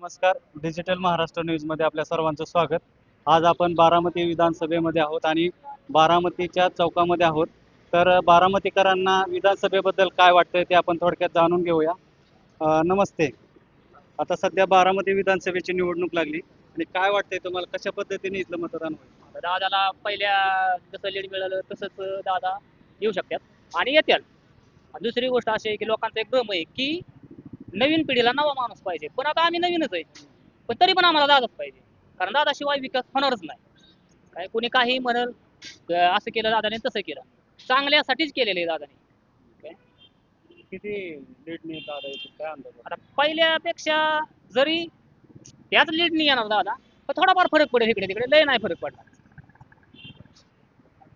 नमस्कार. डिजिटल महाराष्ट्र न्यूजमध्ये आपल्या सर्वांचं स्वागत. आज आपण बारामती विधानसभेमध्ये आहोत आणि बारामतीच्या चौकामध्ये आहोत. तर बारामतीकरांना विधानसभेबद्दल काय वाटतंय ते आपण थोडक्यात जाणून घेऊया. नमस्ते. आता सध्या बारामती विधानसभेची निवडणूक लागली आणि काय वाटतंय तुम्हाला? कशा पद्धतीने इथलं मतदान होईल? दादाला पहिल्या जसं लीड मिळालं तसंच दादा येऊ शकतात आणि येतील. आणि दुसरी गोष्ट अशी आहे की लोकांचा एक भ्रम आहे की नवीन पिढीला नवा माणूस पाहिजे. पण आता आम्ही नवीनच आहे. पण तरी पण आम्हाला दादाच पाहिजे. कारण दादाशिवाय विकास होणारच नाही. काय कोणी काही म्हणल असं केलं दादाने तसं केलं. चांगल्यासाठीच केलेलं आहे दादाने. किती दादा येतील काय अंदाज आहे? आता पहिल्यापेक्षा जरी त्याच लीडनी येणार दादा पण थोडाफार फरक पडेल इकडे तिकडे. लय नाही फरक पडणार.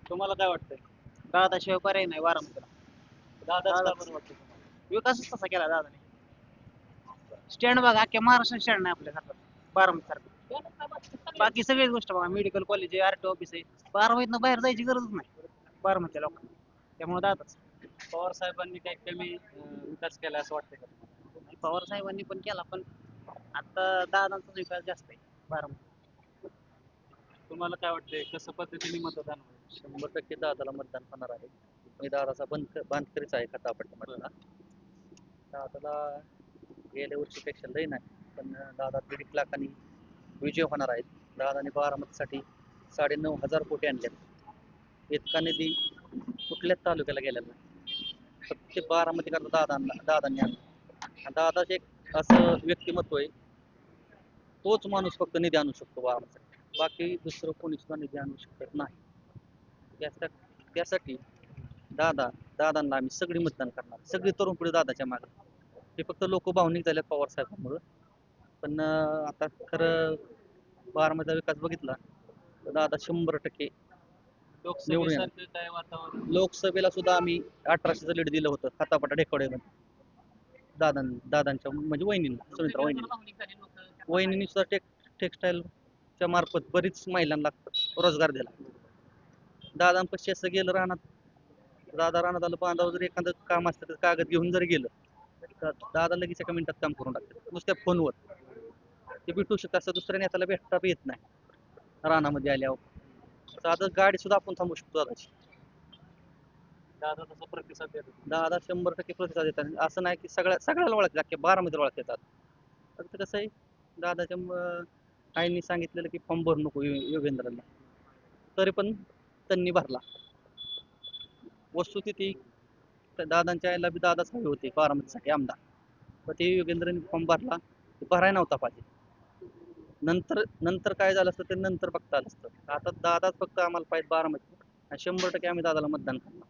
तुम्हाला काय वाटतंय? दादाशिवाय पर्याय नाही बारामतीला. दादा दादा- बरं वाटतं तुम्हाला? विकासच तसा केला दादाने. स्टँड बघा अख्ख्या महाराष्ट्र स्टँड नाही आपल्यासारखं बारामती सारखं. बाकी सगळीच गोष्ट बघा मेडिकल कॉलेज आहे आर टी ऑफिस आहे. बारामतीनं बाहेर जायची गरजच नाही. बारामतीच्या लोकांना. त्यामुळे दादाच पवार साहेबांनी काही कमी अं, विकास केला असं वाटतंय का तुम्हाला? आणि पवार साहेबांनी पण केला पण आता दादांचा विकास जास्त आहे बारामती तुम्हाला काय वाटतंय कसं पद्धतीने मतदान होईल? शंभर टक्के दादाला मतदान होणार आहे. मी दादाचा बंद बांधकरीच आहे खतापट्टीमधला. दादाला गेल्या वर्षीपेक्षा लई नाही पण दादा दीड एक लाखांनी विजय होणार आहेत. दादाने बारामतीसाठी साडे नऊ हजार कोटी आणल्यात इतका निधी कुठल्याच तालुक्याला गेलेला नाही. फक्त बारामती करता दादांना दादांनी आणला. आणि दादाचे एक असं व्यक्तिमत्व आहे तोच माणूस फक्त निधी आणू शकतो बारामतीसाठी. बाकी दुसरं कोणी सुद्धा निधी आणू शकत नाही. त्याच्या त्यासाठी दादा दादांना आम्ही सगळी मतदान करणार. सगळी तरुण पिढी दादाच्या मागे. हे फक्त लोक भावनिक झाले पवार साहेबांमुळं. पण आता खरं बारामतीचा विकास बघितला तर दादा शंभर टक्के निवडून येणार. लोकसभेसारखं काय वातावरण? लोकसभेला सुद्धा आम्ही अठराशेचं लीड दिलं होतं हातापाटा ढेकवड्यामध्ये दादां दादांच्या म्हणजे वहिनींना सुनित्रा वहिनी वहिनींनी. सुद्धा टेक टेक्स्टाईलच्या मार्फत बरीच महिलांना रोजगार दिला. दादांपाशी असं गेलं रानात दादा रानात आलं बांधावर जर एखादं काम असतं तर कागद घेऊन जर गेलं तर दादा लगेच एका मिनिटात काम करून टाकतात. नुसत्या फोनवर. ते भेटू शकतात असं दुसऱ्या नेत्याला भेटता येत नाही. रानामध्ये आल्यावर. दादा गाडी सुद्धा आपण थांबू शकतो दादाची. दादा तसा प्रतिसाद. दादा शंभर टक्के प्रतिसाद देतात असं नाही की सगळ्या सगळ्याला ओळखतात अख्ख्या बारामध्ये ओळख देतात फक्त कसं आहे दादाच्या आईंनी सांगितलेलं की फॉर्म भरू नको योगेंद्रला. तरी पण त्यांनी भरला. वस्तुस्थिती दादांच्या आईला बी दादाच हवे होते बारामतीसाठी आमदार. पण ते योगेंद्रने फॉर्म भरला ते भरायला नव्हता पाहिजे. नंतर नंतर काय झालं असतं ते नंतर बघता आलं असतं. आता दादाच फक्त आम्हाला पाहिजे बारामती. आणि शंभर टक्के आम्ही दादाला मतदान करणार.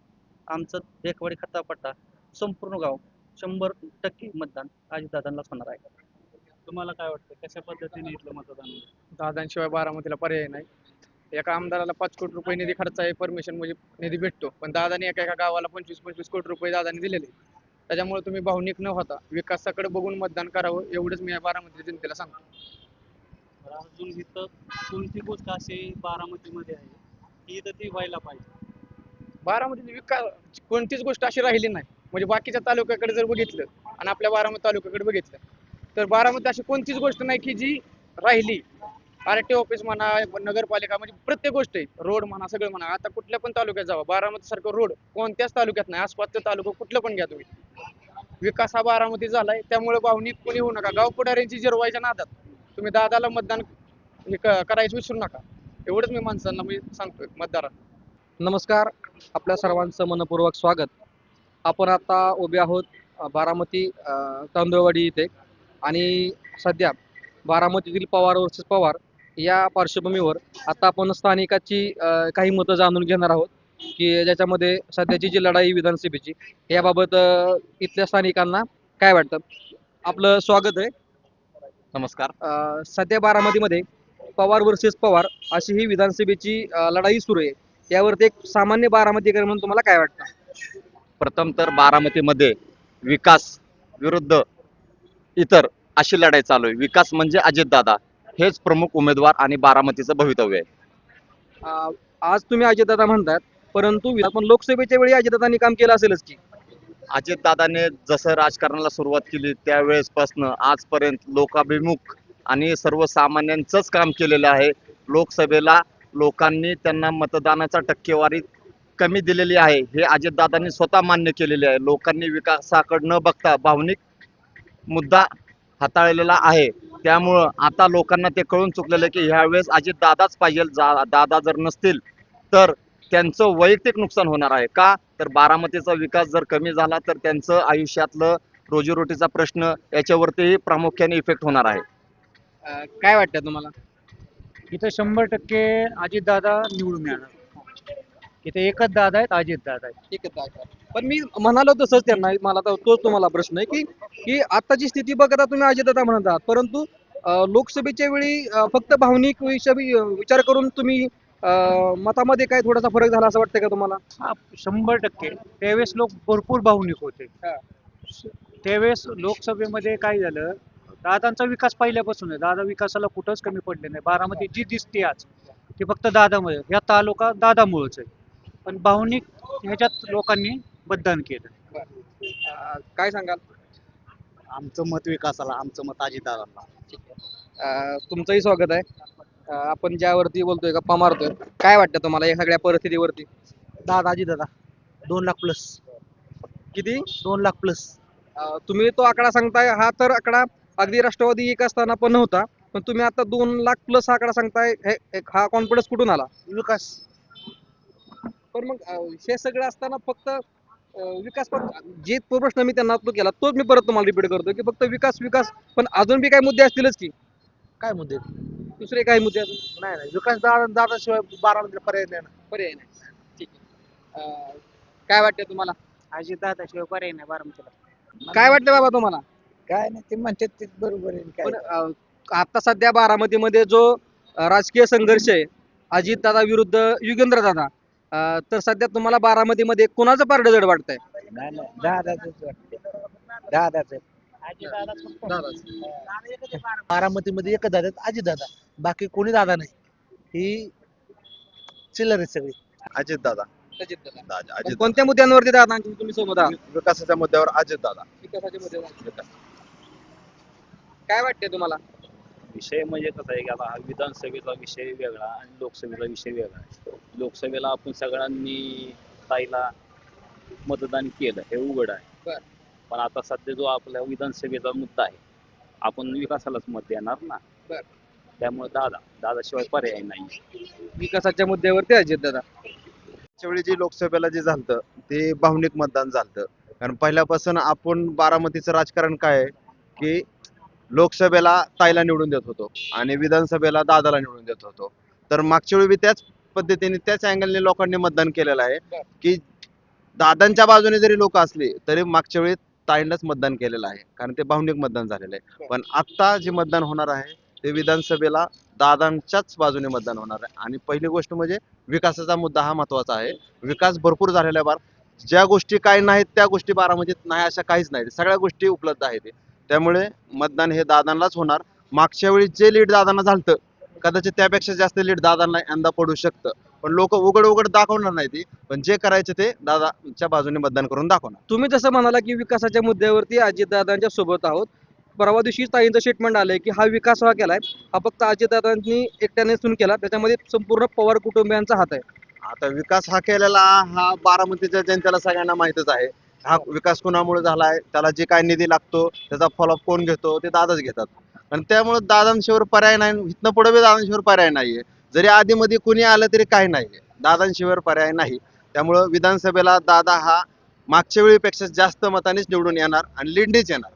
आमचं देखवाडी खतापट्टा संपूर्ण गाव शंभर टक्के मतदान अजितदादांनाच होणार आहे. तुम्हाला काय वाटतं कशा पद्धतीने इथलं मतदान दादांशिवाय बारामतीला पर्याय नाही. एका आमदाराला पाच कोटी रुपये निधी खर्च आहे परमिशन म्हणजे निधी भेटतो. पण दादाने एका एका गावाला पंचवीस पंचवीस कोटी रुपये दादाने दिलेले. त्याच्यामुळे तुम्ही भावनिक न होता विकासाकडे बघून मतदान करावं एवढंच मी या बारामती जनतेला सांगतो. तर अजून इथं कोणती गोष्ट अशी बारामतीमध्ये आहे. की इथं ती व्हायला पाहिजे. बारामतीत विकास कोणतीच गोष्ट अशी राहिली नाही. म्हणजे बाकीच्या तालुक्याकडे जर बघितलं आणि आपल्या बारामती तालुक्याकडे बघितलं तर बारामती अशी कोणतीच गोष्ट नाही की जी राहिली. आर टी ऑफिस म्हणा नगरपालिका म्हणजे प्रत्येक गोष्ट आहे. रोड म्हणा सगळं म्हणा. आता कुठल्या पण तालुक्यात जावा. बारामती सारखं रोड कोणत्याच तालुक्यात नाही. आसपासचं तालुका कुठलं पण घ्या तुम्ही. विकास हा बारामती झालाय. त्यामुळे भावनिक कोणी होऊ नका. गाव पुढाऱ्यांची जिरवायच्या नादात. तुम्ही दादाला मतदान हे करायचं विसरू नका. एवढंच मी माणसांना मी सांगतोय मतदारांना. नमस्कार. आपल्या सर्वांचं मनपूर्वक स्वागत. आपण आता उभे आहोत बारामती अ, तांदूळवाडी इथे. आणि सध्या बारामतीतील पवार वर्सेस पवार या पार्श्वभूमीवर आता आपण स्थानिकाची काही मतं जाणून घेणार आहोत की ज्याच्यामध्ये सध्याची जी लढाई विधानसभेची याबाबत इथल्या स्थानिकांना काय वाटतं? आपलं स्वागत आहे. नमस्कार. सध्या बारामतीमध्ये पवार वर्सेस पवार अशी ही विधानसभेची लढाई सुरू आहे. यावरती एक सामान्य बारामतीकर म्हणून तुम्हाला काय वाटतं? प्रथम तर बारामतीमध्ये विकास विरुद्ध इतर अशी लढाई चालू आहे. विकास म्हणजे अजितदादा. हेच प्रमुख उमेदवार आणि बारामतीचं भवितव्य आहे. आज तुम्ही अजितदादा म्हणतात परंतु वि- पण लोकसभेच्या वेळी अजितदादांनी काम केलं असेलच की. अजितदादाने जसं राजकारणाला सुरुवात केली त्यावेळेसपासनं आजपर्यंत लोकाभिमुख आणि सर्वसामान्यांचंच काम केलेलं आहे. लोकसभेला लोकांनी त्यांना मतदानाचा टक्केवारी कमी दिलेली आहे. हे अजितदादांनी स्वतः मान्य केलेले आहे. लोकांनी विकासाकडे न बघता भावनिक मुद्दा हाताळलेला आहे. त्यामुळं आता लोकांना ते कळून चुकलेलं की ह्यावेळेस अजित दादाच पाहिजे जा दादा जर नसतील तर त्यांचं वैयक्तिक नुकसान होणार आहे का? तर बारामतीचा विकास जर कमी झाला तर त्यांचं आयुष्यातलं रोजीरोटीचा प्रश्न याच्यावरती प्रामुख्याने इफेक्ट होणार आहे. काय वाटतं तुम्हाला? इथं शंभर टक्के अजितदादा निवडून येणार. इथे एकच दादा आहेत अजितदादा आहेत. ठीक आहे दादा. पण मी म्हणालो तसंच त्यांना मला तोच तुम्हाला प्रश्न आहे की की आताची स्थिती बघता तुम्ही अजितदादा म्हणत आहात. परंतु लोकसभेच्या वेळी फक्त भावनिक विषय विचार करून तुम्ही मतामध्ये काय थोडासा फरक झाला असं वाटतंय का तुम्हाला? हा शंभर टक्के. त्यावेळेस लोक भरपूर भावनिक होते. हा. त्यावेळेस लोकसभेमध्ये काय झालं दादांचा विकास पहिल्यापासून आहे. दादा विकासाला कुठंच कमी पडले नाही. बारामती जी दिसते आज ती फक्त दादामुळे ह्या तालुका दादामुळेच आहे. पण भावनिक ह्याच्यात लोकांनी मतदान केलं. अं, काय सांगाल? आमचं मत विकासाला आमचं मत अजितदादांना अं, तुमचंही स्वागत आहे. अं, आपण ज्यावरती बोलतोय गप्पा मारतोय काय वाटतं तुम्हाला या सगळ्या परिस्थितीवरती? दादा अजितदादा दोन लाख प्लस किती? दोन लाख प्लस अं, तुम्ही तो आकडा सांगताय हा तर आकडा अगदी राष्ट्रवादी एक असताना पण नव्हता पण तुम्ही आता दोन लाख प्लस आकडा सांगताय हे- हे- हा कॉन्फिडन्स कुठून आला? विकास. पण मग अं, हे सगळं असताना फक्त विकास फक्त जे तो प्रश्न मी त्यांना तो केला तोच मी परत तुम्हाला रिपीट करतो की फक्त विकास विकास पण अजून बी काही मुद्दे असतीलच की. काय मुद्दे? दुसरे काही मुद्दे अजून? नाही नाही विकास दादा दादाशिवाय बारामतीला पर्याय नाही ना. पर्याय नाही. ठीक आहे. अं, काय वाटतं तुम्हाला? अजितदादाशिवाय पर्याय नाही बारामतीला. काय वाटतं बाबा तुम्हाला? काय नाही ते म्हणतात ते बरोबर आहे. पण अं, आता सध्या बारामतीमध्ये जो अं, राजकीय संघर्ष आहे अजित दादा विरुद्ध युगेंद्र दादा अं, तर सध्या तुम्हाला बारामतीमध्ये कोणाचं पारडं जड वाटतंय? नाही नाही दादाच वाटते दादाच. बारामतीमध्ये एकच दादा आहेत, अजित दादा. बाकी कोणी दादा नाही. ही चिल्लर आहे सगळी. अजित दादा. अजित दादा. दादा. कोणत्या मुद्द्यांवरती दादांची तुम्ही सोबत आहात? विकासाच्या मुद्द्यावर अजित दादा. विकासाच्या मुद्द्यावर. काय वाटते तुम्हाला? विषय म्हणजे कसं आहे की आता हा विधानसभेचा विषय वेगळा आणि लोकसभेचा विषय वेगळा आहे. लोकसभेला आपण सगळ्यांनी ताईला मतदान केलं हे उघड आहे. पण आता सध्या जो आपल्या विधानसभेचा मुद्दा आहे आपण विकासालाच मत देणार ना. बर. त्यामुळे दादा दादाशिवाय पर्याय नाही. विकासाच्या मुद्द्यावरती अजित दादा. वेळी जे लोकसभेला जे झालं ते भावनिक मतदान झालं कारण पहिल्यापासून आपण बारामतीचं राजकारण काय आहे की लोकसभेला ताईला निवडून देत होतो आणि विधानसभेला दादाला निवडून देत होतो. तर मागच्या वेळी त्याच पद्धतीने त्याच अँगलने लोकांनी मतदान केलेलं आहे की दादांच्या बाजूने जरी लोक असले तरी मागच्या वेळी ताईंनाच मतदान केलेलं आहे. कारण ते भावनिक मतदान झालेलं आहे. पण आत्ता जे मतदान होणार आहे ते विधानसभेला दादांच्याच बाजूने मतदान होणार आहे. आणि पहिली गोष्ट म्हणजे विकासाचा मुद्दा हा महत्त्वाचा आहे. विकास भरपूर झालेला आहे बार ज्या गोष्टी काय नाहीत त्या गोष्टी बारामतीत म्हणजे नाही अशा काहीच नाही सगळ्या गोष्टी उपलब्ध आहेत. त्यामुळे मतदान हे दादांनाच होणार. मागच्या वेळी जे लीड दादांना झालतं कदाचित त्यापेक्षा जास्त लीड दादांना यंदा पडू शकतं. पण लोक उघड उघड दाखवणार नाही ती पण जे करायचे ते दादाच्या बाजूने मतदान करून दाखवणार. तुम्ही जसं म्हणाला की विकासाच्या मुद्द्यावरती अजितदादांच्या सोबत आहोत. परवा दिवशी ताईंचं स्टेटमेंट आलंय की हा विकास हा केलाय. हा फक्त अजितदादांनी एकट्याने सुन केला. त्याच्यामध्ये संपूर्ण पवार कुटुंबियांचा हात आहे. आता विकास हा केलेला हा बारामतीच्या जनतेला सगळ्यांना माहितच आहे. हा विकास कोणामुळे झालाय? त्याला जे काय निधी लागतो त्याचा फॉलोअप कोण घेतो ते दादाच घेतात. आणि त्यामुळे दादांशिवर पर्याय नाही इथनं पुढे बी दादांशिवर पर्याय नाहीये. जरी आधीमध्ये कुणी आलं तरी काही नाहीये. दादांशिवर पर्याय नाही. त्यामुळं विधानसभेला दादा हा मागच्या वेळीपेक्षा जास्त मतानेच निवडून येणार आणि लिंडीच येणार.